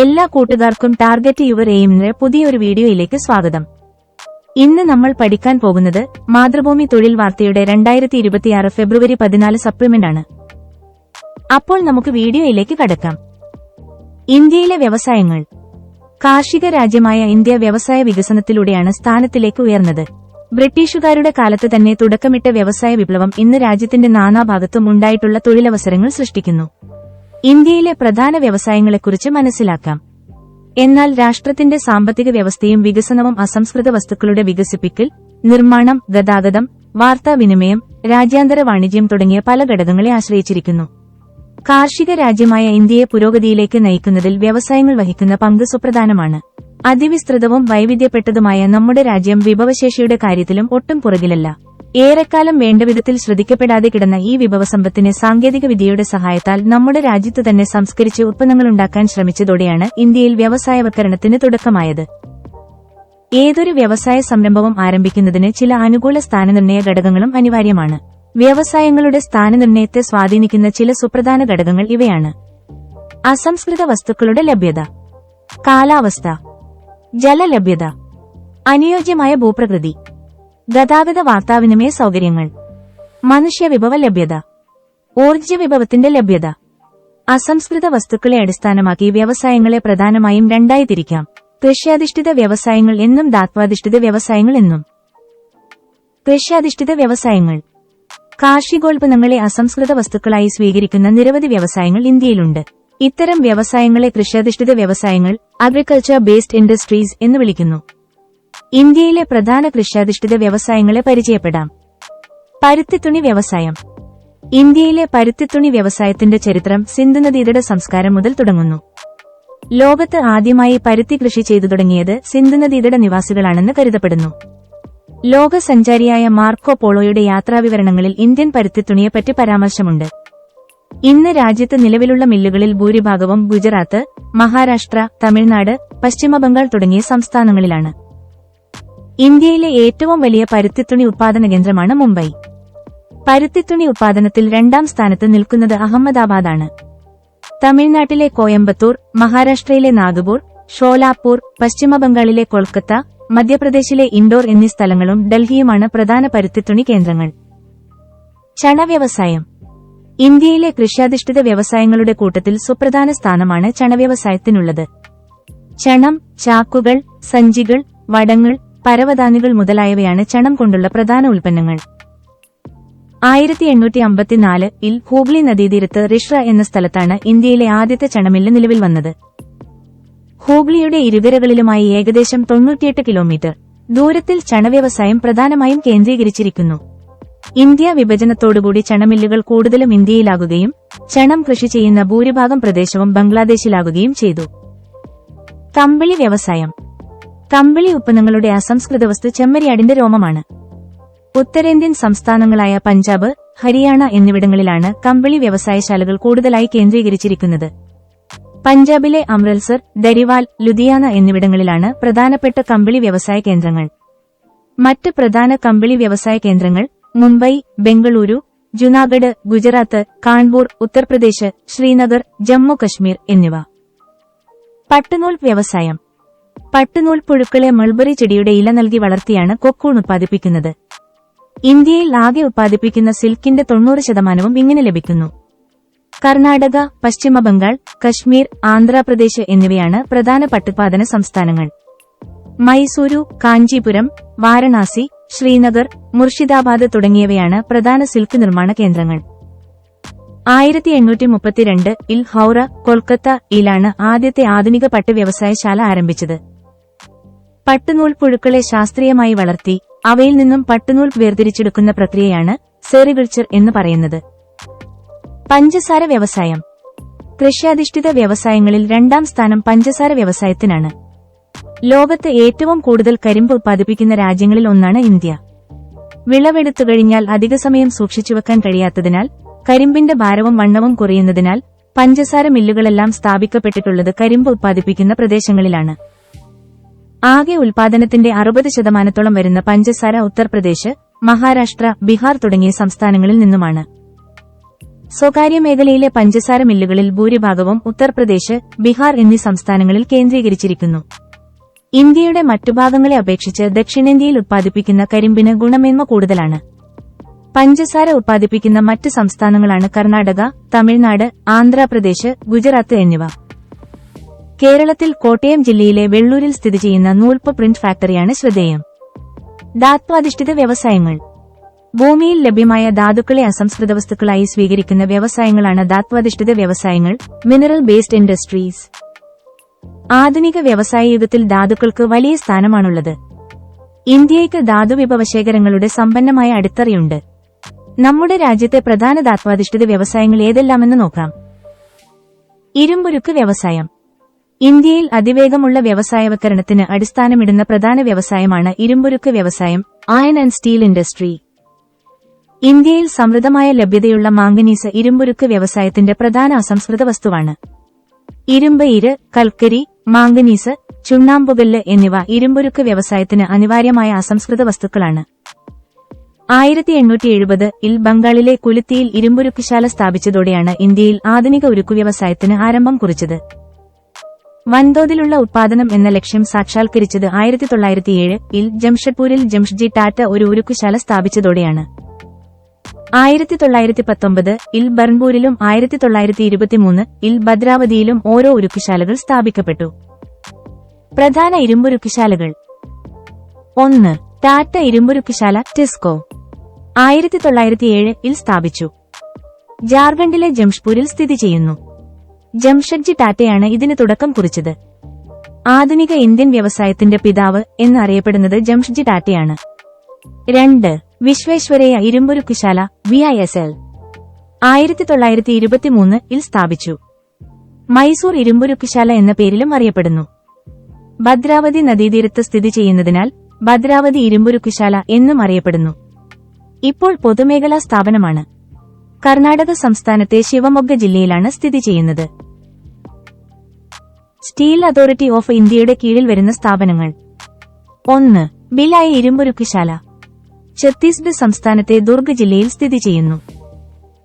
എല്ലാ കൂട്ടുകാർക്കും target your എയിമിന്റെ പുതിയൊരു വീഡിയോയിലേക്ക് സ്വാഗതം. ഇന്ന് നമ്മൾ പഠിക്കാൻ പോകുന്നത് മാതൃഭൂമി തൊഴിൽ വാർത്തയുടെ രണ്ടായിരത്തി ഇരുപത്തിയാറ് ഫെബ്രുവരി പതിനാല് സപ്ലിമെന്റ് ആണ്. അപ്പോൾ നമുക്ക് വീഡിയോയിലേക്ക് കടക്കാം. ഇന്ത്യയിലെ വ്യവസായങ്ങൾ. കാർഷിക രാജ്യമായ ഇന്ത്യ വ്യവസായ വികസനത്തിലൂടെയാണ് സ്ഥാനത്തിലേക്ക് ഉയർന്നത്. ബ്രിട്ടീഷുകാരുടെ കാലത്ത് തന്നെ തുടക്കമിട്ട വ്യവസായ വിപ്ലവം ഇന്ന് രാജ്യത്തിന്റെ നാനാഭാഗത്തും ഉണ്ടായിട്ടുള്ള തൊഴിലവസരങ്ങൾ സൃഷ്ടിക്കുന്നു. ഇന്ത്യയിലെ പ്രധാന വ്യവസായങ്ങളെക്കുറിച്ച് മനസ്സിലാക്കാം. എന്നാൽ രാഷ്ട്രത്തിന്റെ സാമ്പത്തിക വ്യവസ്ഥയും വികസനവും അസംസ്കൃത വസ്തുക്കളുടെ വികസിപ്പിക്കൽ നിർമ്മാണം ഗതാഗതം വാർത്താവിനിമയം രാജ്യാന്തര വാണിജ്യം തുടങ്ങിയ പല ഘടകങ്ങളെ ആശ്രയിച്ചിരിക്കുന്നു. കാർഷിക രാജ്യമായ ഇന്ത്യയെ പുരോഗതിയിലേക്ക് നയിക്കുന്നതിൽ വ്യവസായങ്ങൾ വഹിക്കുന്ന പങ്ക് സുപ്രധാനമാണ്. അതിവിസ്തൃതവും വൈവിധ്യപ്പെട്ടതുമായ നമ്മുടെ രാജ്യം വിഭവശേഷിയുടെ കാര്യത്തിലും ഒട്ടും പുറകിലല്ല. ഏറെക്കാലം വേണ്ടവിധത്തിൽ ശ്രദ്ധിക്കപ്പെടാതെ കിടന്ന ഈ വിഭവസമ്പത്തിനെ സാങ്കേതിക വിദ്യയുടെ സഹായത്താൽ നമ്മുടെ രാജ്യത്ത് തന്നെ സംസ്കരിച്ച് ഉത്പന്നങ്ങളുണ്ടാക്കാൻ ശ്രമിച്ചതോടെയാണ് ഇന്ത്യയിൽ വ്യവസായവൽക്കരണത്തിന് തുടക്കമായത്. ഏതൊരു വ്യവസായ സംരംഭവും ആരംഭിക്കുന്നതിന് ചില അനുകൂല സ്ഥാനനിർണയ ഘടകങ്ങളും അനിവാര്യമാണ്. വ്യവസായങ്ങളുടെ സ്ഥാനനിർണയത്തെ സ്വാധീനിക്കുന്ന ചില സുപ്രധാന ഘടകങ്ങൾ ഇവയാണ്. അസംസ്കൃത വസ്തുക്കളുടെ ലഭ്യത കാലാവസ്ഥ ജലലഭ്യത അനുയോജ്യമായ ഭൂപ്രകൃതി ഗതാഗത വാർത്താവിനിമയ സൗകര്യങ്ങൾ. മനുഷ്യവിഭവ ലഭ്യത. ഊർജ വിഭവത്തിന്റെ ലഭ്യത. അസംസ്കൃത വസ്തുക്കളെ അടിസ്ഥാനമാക്കി വ്യവസായങ്ങളെ പ്രധാനമായും രണ്ടായി തിരിക്കാം. കൃഷിയധിഷ്ഠിത വ്യവസായങ്ങൾ എന്നും ധാത്വാധിഷ്ഠിത വ്യവസായങ്ങൾ എന്നും. കൃഷിയധിഷ്ഠിത വ്യവസായങ്ങൾ. കാർഷികോൽപ്പന്നങ്ങളെ അസംസ്കൃത വസ്തുക്കളായി സ്വീകരിക്കുന്ന നിരവധി വ്യവസായങ്ങൾ ഇന്ത്യയിലുണ്ട്. ഇത്തരം വ്യവസായങ്ങളെ കൃഷിയധിഷ്ഠിത വ്യവസായങ്ങൾ അഗ്രികൾച്ചർ ബേസ്ഡ് ഇൻഡസ്ട്രീസ് എന്ന് വിളിക്കുന്നു. ഇന്ത്യയിലെ പ്രധാന കൃഷിയധിഷ്ഠിത വ്യവസായങ്ങളെ പരിചയപ്പെടാം. പരുത്തിത്തുണി വ്യവസായം. ഇന്ത്യയിലെ പരുത്തിത്തുണി വ്യവസായത്തിന്റെ ചരിത്രം സിന്ധു നദീതട സംസ്കാരം മുതൽ തുടങ്ങുന്നു. ലോകത്ത് ആദ്യമായി പരുത്തി കൃഷി ചെയ്തു തുടങ്ങിയത് സിന്ധു നദീതട നിവാസികളാണെന്ന് കരുതപ്പെടുന്നു. ലോക സഞ്ചാരിയായ മാർക്കോ പോളോയുടെ യാത്രാവിവരണങ്ങളിൽ ഇന്ത്യൻ പരുത്തിത്തുണിയെപ്പറ്റി പരാമർശമുണ്ട്. ഇന്ന് രാജ്യത്ത് നിലവിലുള്ള മില്ലുകളിൽ ഭൂരിഭാഗവും ഗുജറാത്ത് മഹാരാഷ്ട്ര തമിഴ്നാട് പശ്ചിമബംഗാൾ തുടങ്ങിയ സംസ്ഥാനങ്ങളിലാണ്. ഇന്ത്യയിലെ ഏറ്റവും വലിയ പരുത്തിത്തുണി ഉത്പാദന കേന്ദ്രമാണ് മുംബൈ. പരുത്തിത്തുണി ഉത്പാദനത്തിൽ രണ്ടാം സ്ഥാനത്ത് നിൽക്കുന്നത് അഹമ്മദാബാദാണ്. തമിഴ്നാട്ടിലെ കോയമ്പത്തൂർ മഹാരാഷ്ട്രയിലെ നാഗപൂർ ഷോലാപൂർ പശ്ചിമബംഗാളിലെ കൊൽക്കത്ത മധ്യപ്രദേശിലെ ഇൻഡോർ എന്നീ സ്ഥലങ്ങളും ഡൽഹിയുമാണ് പ്രധാന പരുത്തിത്തുണി കേന്ദ്രങ്ങൾ. ചണ വ്യവസായം. ഇന്ത്യയിലെ കൃഷിയധിഷ്ഠിത വ്യവസായങ്ങളുടെ കൂട്ടത്തിൽ സുപ്രധാന സ്ഥാനമാണ് ചണവ്യവസായത്തിനുള്ളത് ചണം ചാക്കുകൾ സഞ്ചികൾ വടങ്ങൾ പരവതാനികൾ മുതലായവയാണ് ചണം കൊണ്ടുള്ള പ്രധാന ഉൽപ്പന്നങ്ങൾ. ആയിരത്തി എണ്ണൂറ്റി അമ്പത്തിനാല് ഇൽ ഹൂഗ്ലി നദീതീരത്ത് റിഷ്ര എന്ന സ്ഥലത്താണ് ഇന്ത്യയിലെ ആദ്യത്തെ ചണമില്ല് നിലവിൽ വന്നത്. ഹൂഗ്ലിയുടെ ഇരുകരകളിലുമായി ഏകദേശം തൊണ്ണൂറ്റിയെട്ട് കിലോമീറ്റർ. ദൂരത്തിൽ ചണവ്യവസായം പ്രധാനമായും കേന്ദ്രീകരിച്ചിരിക്കുന്നു. ഇന്ത്യ വിഭജനത്തോടുകൂടി ചണമില്ലുകൾ കൂടുതലും ഇന്ത്യയിലാകുകയും ചണം കൃഷി ചെയ്യുന്ന ഭൂരിഭാഗം പ്രദേശവും ബംഗ്ലാദേശിലാകുകയും ചെയ്തു. കമ്പിളി വ്യവസായം. കമ്പിളി ഉൽപ്പന്നങ്ങളുടെ അസംസ്കൃത വസ്തു ചെമ്മരിയാടിന്റെ രോമമാണ്. ഉത്തരേന്ത്യൻ സംസ്ഥാനങ്ങളായ പഞ്ചാബ് ഹരിയാന എന്നിവിടങ്ങളിലാണ് കമ്പിളി വ്യവസായശാലകൾ കൂടുതലായി കേന്ദ്രീകരിച്ചിരിക്കുന്നത്. പഞ്ചാബിലെ അമൃത്സർ ദരിവാൽ ലുധിയാന എന്നിവിടങ്ങളിലാണ് പ്രധാനപ്പെട്ട കമ്പിളി വ്യവസായ കേന്ദ്രങ്ങൾ. മറ്റ് പ്രധാന കമ്പിളി വ്യവസായ കേന്ദ്രങ്ങൾ മുംബൈ ബംഗളൂരു ജുനാഗഡ് ഗുജറാത്ത് കാൺപൂർ ഉത്തർപ്രദേശ് ശ്രീനഗർ ജമ്മു കശ്മീർ എന്നിവ. പട്ടുനൂൽ വ്യവസായം. പട്ടുനൂൽ പുഴുക്കളെ മൾബറി ചെടിയുടെ ഇല നൽകി വളർത്തിയാണ് കൊക്കൂൺ ഉത്പാദിപ്പിക്കുന്നത്. ഇന്ത്യയിൽ ആകെ ഉത്പാദിപ്പിക്കുന്ന സിൽക്കിന്റെ തൊണ്ണൂറ് ശതമാനവും ഇങ്ങനെ ലഭിക്കുന്നു. കർണാടക പശ്ചിമ ബംഗാൾ കശ്മീർ ആന്ധ്രാപ്രദേശ് എന്നിവയാണ് പ്രധാന പട്ടുപാദന സംസ്ഥാനങ്ങൾ. മൈസൂരു കാഞ്ചീപുരം വാരണാസി ശ്രീനഗർ മുർഷിദാബാദ് തുടങ്ങിയവയാണ് പ്രധാന സിൽക്ക് നിർമ്മാണ കേന്ദ്രങ്ങൾ. ആയിരത്തി എണ്ണൂറ്റി മുപ്പത്തിരണ്ട് ഇൽ ഹൌറ കൊൽക്കത്ത ഇലാണ് ആദ്യത്തെ ആധുനിക പട്ട് വ്യവസായശാല ആരംഭിച്ചത്. പട്ടുനൂൽ പുഴുക്കളെ ശാസ്ത്രീയമായി വളർത്തി അവയിൽ നിന്നും പട്ടുനൂൽ വേർതിരിച്ചെടുക്കുന്ന പ്രക്രിയയാണ് സെറികൾച്ചർ എന്ന് പറയുന്നത്. പഞ്ചസാര വ്യവസായം. കൃഷിയധിഷ്ഠിത വ്യവസായങ്ങളിൽ രണ്ടാം സ്ഥാനം പഞ്ചസാര വ്യവസായത്തിനാണ്. ലോകത്ത് ഏറ്റവും കൂടുതൽ കരിമ്പ് ഉത്പാദിപ്പിക്കുന്ന രാജ്യങ്ങളിൽ ഒന്നാണ് ഇന്ത്യ. വിളവെടുത്തു കഴിഞ്ഞാൽ അധിക സമയം സൂക്ഷിച്ചുവെക്കാൻ കഴിയാത്തതിനാൽ കരിമ്പിന്റെ ഭാരവും വണ്ണവും കുറയുന്നതിനാൽ പഞ്ചസാര മില്ലുകളെല്ലാം സ്ഥാപിക്കപ്പെട്ടിട്ടുള്ളത് കരിമ്പ് ഉത്പാദിപ്പിക്കുന്ന പ്രദേശങ്ങളിലാണ്. ആകെ ഉൽപാദനത്തിന്റെ അറുപത് ശതമാനത്തോളം വരുന്ന പഞ്ചസാര ഉത്തർപ്രദേശ് മഹാരാഷ്ട്ര ബീഹാർ തുടങ്ങിയ സംസ്ഥാനങ്ങളിൽ നിന്നുമാണ്. സ്വകാര്യ മേഖലയിലെ പഞ്ചസാര മില്ലുകളിൽ ഭൂരിഭാഗവും ഉത്തർപ്രദേശ് ബീഹാർ എന്നീ സംസ്ഥാനങ്ങളിൽ കേന്ദ്രീകരിച്ചിരിക്കുന്നു. ഇന്ത്യയുടെ മറ്റു ഭാഗങ്ങളെ അപേക്ഷിച്ച് ദക്ഷിണേന്ത്യയിൽ ഉത്പാദിപ്പിക്കുന്ന കരിമ്പിന് ഗുണമേന്മ കൂടുതലാണ്. പഞ്ചസാര ഉത്പാദിപ്പിക്കുന്ന മറ്റ് സംസ്ഥാനങ്ങളാണ് കർണാടക തമിഴ്നാട് ആന്ധ്രാപ്രദേശ് ഗുജറാത്ത് എന്നിവ. കേരളത്തിൽ കോട്ടയം ജില്ലയിലെ വെള്ളൂരിൽ സ്ഥിതി ചെയ്യുന്ന നൂൽപ്പ് പ്രിന്റ് ഫാക്ടറിയാണ് ശ്രദ്ധേയം. ധാത്വാധിഷ്ഠിത വ്യവസായങ്ങൾ. ഭൂമിയിൽ ലഭ്യമായ ധാതുക്കളെ അസംസ്കൃത വസ്തുക്കളായി സ്വീകരിക്കുന്ന വ്യവസായങ്ങളാണ് ധാത്വാധിഷ്ഠിത വ്യവസായങ്ങൾ മിനറൽ ബേസ്ഡ് ഇൻഡസ്ട്രീസ് ആധുനിക വ്യവസായ യുഗത്തിൽ ധാതുക്കൾക്ക് വലിയ സ്ഥാനമാണുള്ളത്. ഇന്ത്യയ്ക്ക് ധാതുവിഭവശേഖരങ്ങളുടെ സമ്പന്നമായ അടിത്തറയുണ്ട്. നമ്മുടെ രാജ്യത്തെ പ്രധാന ധാത്വാധിഷ്ഠിത വ്യവസായങ്ങൾ ഏതെല്ലാമെന്ന് നോക്കാം. ഇരുമ്പുരുക്ക് വ്യവസായം. ഇന്ത്യയിൽ അതിവേഗമുള്ള വ്യവസായവൽക്കരണത്തിന് അടിസ്ഥാനമിടുന്ന പ്രധാന വ്യവസായമാണ് ഇരുമ്പുരുക്ക് വ്യവസായം അയൺ ആൻഡ് സ്റ്റീൽ ഇൻഡസ്ട്രി. ഇന്ത്യയിൽ സമൃദ്ധമായ ലഭ്യതയുള്ള മാംഗനീസ് ഇരുമ്പുരുക്ക് വ്യവസായത്തിന്റെ പ്രധാന അസംസ്കൃത വസ്തുവാണ്. ഇരുമ്പ് ഇര് കൽക്കരി മാംഗനീസ് ചുണ്ണാമ്പുകല്ല് എന്നിവ ഇരുമ്പുരുക്ക് വ്യവസായത്തിന് അനിവാര്യമായ അസംസ്കൃത വസ്തുക്കളാണ്. ആയിരത്തി എണ്ണൂറ്റി എഴുപത് ഇൽ ബംഗാളിലെ കുലുത്തിയിൽ ഇരുമ്പുരുക്കുശാല സ്ഥാപിച്ചതോടെയാണ് ഇന്ത്യയിൽ ആധുനിക ഉരുക്കു വ്യവസായത്തിന് ആരംഭം കുറിച്ചത്. വൻതോതിലുള്ള ഉത്പാദനം എന്ന ലക്ഷ്യം സാക്ഷാത്കരിച്ചത് ആയിരത്തി തൊള്ളായിരത്തിയേഴ് ഇൽ ജംഷഡ്പൂരിൽ ജംഷ്ജി ടാറ്റ ഒരു ഉരുക്കുശാല സ്ഥാപിച്ചതോടെയാണ്. ആയിരത്തി തൊള്ളായിരത്തി പത്തൊമ്പത് ഇൽ ബർൺപൂരിലും ആയിരത്തി തൊള്ളായിരത്തി ഇരുപത്തിമൂന്ന് ഇൽ ഭദ്രാവതിയിലും ഓരോ ഉരുക്കുശാലകൾ സ്ഥാപിക്കപ്പെട്ടു. പ്രധാന ഇരുമ്പുരുക്കുശാലകൾ. ഒന്ന് ടാറ്റ ഇരുമ്പുരുക്കുശാല ടിസ്കോ ആയിരത്തി തൊള്ളായിരത്തി ഏഴ് ഇൽ സ്ഥാപിച്ചു. ജാർഖണ്ഡിലെ ജംഷ്പൂരിൽ സ്ഥിതി ചെയ്യുന്നു. ജംഷഡ്ജി ടാറ്റയാണ് ഇതിന് തുടക്കം കുറിച്ചത്. ആധുനിക ഇന്ത്യൻ വ്യവസായത്തിന്റെ പിതാവ് എന്നറിയപ്പെടുന്നത് ജംഷഡ്ജി ടാറ്റയാണ്. രണ്ട് വിശ്വേശ്വരയ ഇരുമ്പുരുക്കുശാല വി ഐ എസ് എൽ. ആയിരത്തി തൊള്ളായിരത്തി ഇരുപത്തിമൂന്ന് ഇൽ സ്ഥാപിച്ചു. മൈസൂർ ഇരുമ്പുരുക്കുശാല എന്ന പേരിലും അറിയപ്പെടുന്നു. ഭദ്രാവതി നദീതീരത്ത് സ്ഥിതി ചെയ്യുന്നതിനാൽ ഭദ്രാവതി ഇരുമ്പുരുക്കുശാല എന്നും അറിയപ്പെടുന്നു. ഇപ്പോൾ പൊതുമേഖലാ സ്ഥാപനമാണ്. കർണാടക സംസ്ഥാനത്തെ ശിവമൊഗ്ഗ ജില്ലയിലാണ് സ്ഥിതി ചെയ്യുന്നത്. സ്റ്റീൽ അതോറിറ്റി ഓഫ് ഇന്ത്യയുടെ കീഴിൽ വരുന്ന സ്ഥാപനങ്ങൾ. ഒന്ന് ബിലായ ഇരുമ്പുരുക്കുശാല. ഛത്തീസ്ഗഡ് സംസ്ഥാനത്തെ ദുർഗ് ജില്ലയിൽ സ്ഥിതി ചെയ്യുന്നു.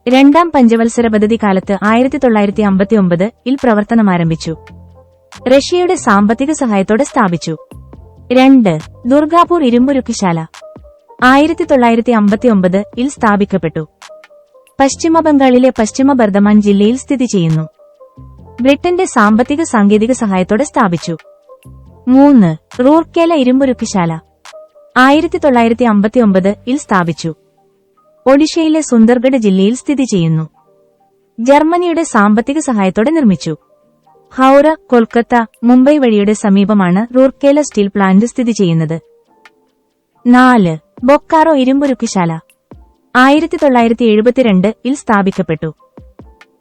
രണ്ടാം പഞ്ചവത്സര പദ്ധതി കാലത്ത് ആയിരത്തി തൊള്ളായിരത്തി അമ്പത്തിയൊമ്പത് ഇൽ പ്രവർത്തനമാരംഭിച്ചു റഷ്യയുടെ സാമ്പത്തിക സഹായത്തോടെ സ്ഥാപിച്ചു. രണ്ട് ദുർഗാപൂർ ഇരുമ്പുരുക്കുശാല. ആയിരത്തി തൊള്ളായിരത്തി അമ്പത്തിയൊമ്പത് ഇൽ സ്ഥാപിക്കപ്പെട്ടു. പശ്ചിമ ബംഗാളിലെ പശ്ചിമ ബർദമാൻ ജില്ലയിൽ സ്ഥിതി ചെയ്യുന്നു. ബ്രിട്ടന്റെ സാമ്പത്തിക സാങ്കേതിക സഹായത്തോടെ സ്ഥാപിച്ചു. മൂന്ന് റൂർക്കേല ഇരുമ്പുരുക്കിശാല ആയിരത്തി തൊള്ളായിരത്തി അമ്പത്തി ഇൽ സ്ഥാപിച്ചു. ഒഡീഷയിലെ സുന്ദർഗഡ് ജില്ലയിൽ സ്ഥിതി ചെയ്യുന്നു. ജർമ്മനിയുടെ സാമ്പത്തിക സഹായത്തോടെ നിർമ്മിച്ചു. ഹൌറ കൊൽക്കത്ത മുംബൈ വഴിയുടെ സമീപമാണ് റൂർക്കേല സ്റ്റീൽ പ്ലാന്റ് സ്ഥിതി ചെയ്യുന്നത്. നാല് ബൊക്കാറോ ഇരുമ്പുരുക്കുശാല ആയിരത്തി തൊള്ളായിരത്തി എഴുപത്തിരണ്ട് ഇൽ സ്ഥാപിക്കപ്പെട്ടു.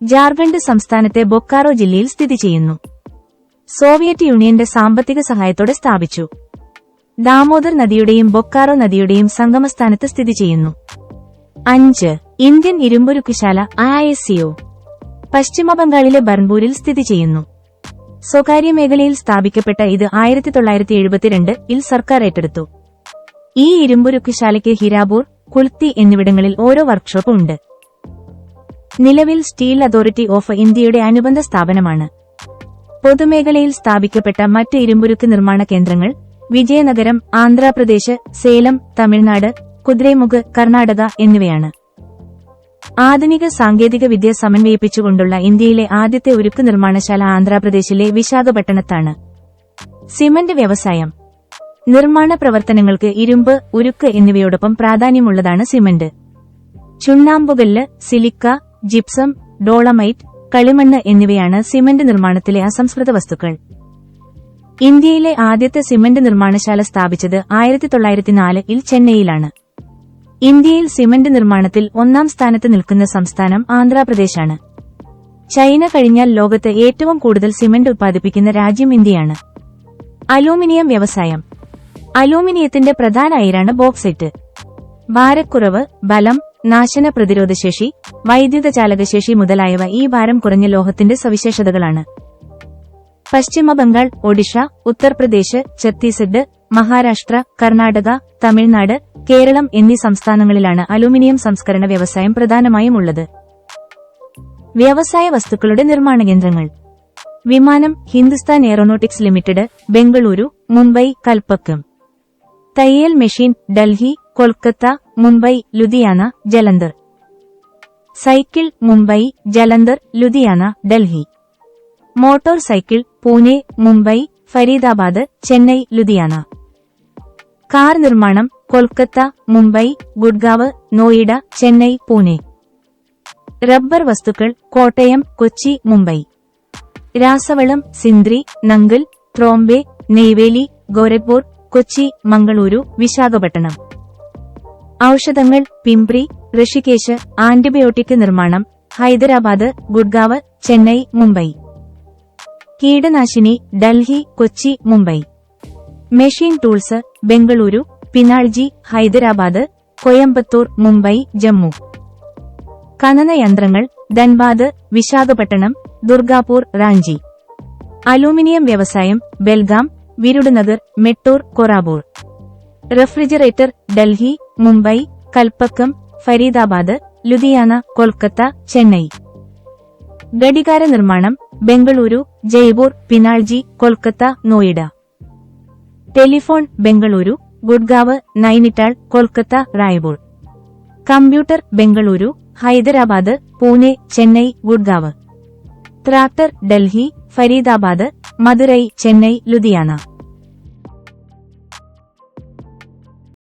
ജാർഖണ്ഡ് സംസ്ഥാനത്തെ ബൊക്കാറോ ജില്ലയിൽ സ്ഥിതി ചെയ്യുന്നു. സോവിയറ്റ് യൂണിയന്റെ സാമ്പത്തിക സഹായത്തോടെ സ്ഥാപിച്ചു. ദാമോദർ നദിയുടെയും ബൊക്കാറോ നദിയുടെയും സംഗമസ്ഥാനത്ത് സ്ഥിതി ചെയ്യുന്നു. അഞ്ച്. ഇന്ത്യൻ ഇരുമ്പുരുക്കുശാല ഐഎസ്സിഒ പശ്ചിമബംഗാളിലെ ബർൺപൂരിൽ സ്ഥിതി ചെയ്യുന്നു. സ്വകാര്യ മേഖലയിൽ സ്ഥാപിക്കപ്പെട്ട ഇത് ആയിരത്തി തൊള്ളായിരത്തി എഴുപത്തിരണ്ട് ഇൽ സർക്കാർ ഏറ്റെടുത്തു. ഈ ഇരുമ്പുരുക്കുശാലയ്ക്ക് ഹിരാപൂർ കുൽത്തി എന്നിവിടങ്ങളിൽ ഓരോ വർക്ക്ഷോപ്പും ഉണ്ട് നിലവിൽ സ്റ്റീൽ അതോറിറ്റി ഓഫ് ഇന്ത്യയുടെ അനുബന്ധ സ്ഥാപനമാണ്. പൊതുമേഖലയിൽ സ്ഥാപിക്കപ്പെട്ട മറ്റ് ഇരുമ്പുരുക്ക് നിർമ്മാണ കേന്ദ്രങ്ങൾ വിജയനഗരം ആന്ധ്രാപ്രദേശ് സേലം തമിഴ്നാട് കുദ്രേമുഖ് കർണാടക എന്നിവയാണ്. ആധുനിക സാങ്കേതിക വിദ്യ സമന്വയിപ്പിച്ചുകൊണ്ടുള്ള ഇന്ത്യയിലെ ആദ്യത്തെ ഉരുക്ക് നിർമ്മാണശാല ആന്ധ്രാപ്രദേശിലെ വിശാഖപട്ടണത്താണ്. സിമന്റ് വ്യവസായം. നിർമ്മാണ പ്രവർത്തനങ്ങൾക്ക് ഇരുമ്പ് ഉരുക്ക് എന്നിവയോടൊപ്പം പ്രാധാന്യമുള്ളതാണ് സിമന്റ്. ചുണ്ണാമ്പുകല്ല് സിലിക്ക ജിപ്സം ഡോളമൈറ്റ് കളിമണ്ണ് എന്നിവയാണ് സിമന്റ് നിർമ്മാണത്തിലെ അസംസ്കൃത വസ്തുക്കൾ. ഇന്ത്യയിലെ ആദ്യത്തെ സിമന്റ് നിർമ്മാണശാല സ്ഥാപിച്ചത് ആയിരത്തി തൊള്ളായിരത്തി നാലിൽ ചെന്നൈയിലാണ്. ഇന്ത്യയിൽ സിമന്റ് നിർമ്മാണത്തിൽ ഒന്നാം സ്ഥാനത്ത് നിൽക്കുന്ന സംസ്ഥാനം ആന്ധ്രാപ്രദേശാണ്. ചൈന കഴിഞ്ഞാൽ ലോകത്ത് ഏറ്റവും കൂടുതൽ സിമന്റ് ഉത്പാദിപ്പിക്കുന്ന രാജ്യം ഇന്ത്യയാണ്. അലൂമിനിയം വ്യവസായം. അലൂമിനിയത്തിന്റെ പ്രധാന അയിരാണ് ബോക്സൈറ്റ്. ഭാരക്കുറവ് ബലം നാശന പ്രതിരോധശേഷി വൈദ്യുത ചാലകശേഷി മുതലായവ ഈ ഭാരം കുറഞ്ഞ ലോഹത്തിന്റെ സവിശേഷതകളാണ്. പശ്ചിമ ബംഗാൾ ഒഡീഷ ഉത്തർപ്രദേശ് ഛത്തീസ്ഗഡ് മഹാരാഷ്ട്ര കർണാടക തമിഴ്നാട് കേരളം എന്നീ സംസ്ഥാനങ്ങളിലാണ് അലൂമിനിയം സംസ്കരണ വ്യവസായം പ്രധാനമായും ഉള്ളത്. വ്യവസായ വസ്തുക്കളുടെ നിർമ്മാണ കേന്ദ്രങ്ങൾ. വിമാനം ഹിന്ദുസ്ഥാൻ എയറോനോട്ടിക്സ് ലിമിറ്റഡ് ബംഗളൂരു മുംബൈ കൽപ്പക്കം. തയ്യൽ machine Delhi Kolkata Mumbai Ludhiana Jalandhar. Cycle Mumbai Jalandhar Ludhiana Delhi. Motor cycle Pune Mumbai Faridabad Chennai Ludhiana. Car നിർമ്മാണം കൊൽക്കത്ത മുംബൈ ഗുഡ്ഗാവ് നോയിഡ ചെന്നൈ പൂനെ. റബ്ബർ വസ്തുക്കൾ കോട്ടയം കൊച്ചി മുംബൈ. രാസവളം സിന്ദ്രി നങ്കൽ ത്രോംബെ നെയ്വേലി ഗോരഖ്പൂർ കൊച്ചി മംഗളൂരു വിശാഖപട്ടണം. ഔഷധങ്ങൾ പിംപ്രി ഋഷികേശ് ആന്റിബയോട്ടിക് നിർമ്മാണം ഹൈദരാബാദ് ഗുഡ്ഗാവ് ചെന്നൈ മുംബൈ. കീടനാശിനി ഡൽഹി കൊച്ചി മുംബൈ. മെഷീൻ ടൂൾസ് ബംഗളൂരു പിനാൾജി ഹൈദരാബാദ് കോയമ്പത്തൂർ മുംബൈ ജമ്മു. ഖനനയന്ത്രങ്ങൾ ധൻബാദ് വിശാഖപട്ടണം ദുർഗാപൂർ റാഞ്ചി. അലൂമിനിയം വ്യവസായം ബെൽഗാം വിരുടുനഗർ മെട്ടൂർ കൊറാബൂർ റെഫ്രിജറേറ്റർ ഡൽഹി മുംബൈ കൽപ്പക്കം ഫരീദാബാദ് ലുധിയാന കൊൽക്കത്ത ചെന്നൈ. ഘടികാര നിർമ്മാണം Bengaluru Jaipur പിനാൾജി Kolkata Noida. Telephone Bengaluru Gurgaon Nainital Kolkata Raipur. Computer Bengaluru Hyderabad Pune Chennai Gurgaon. Tractor Delhi Faridabad Madurai Chennai Ludhiana.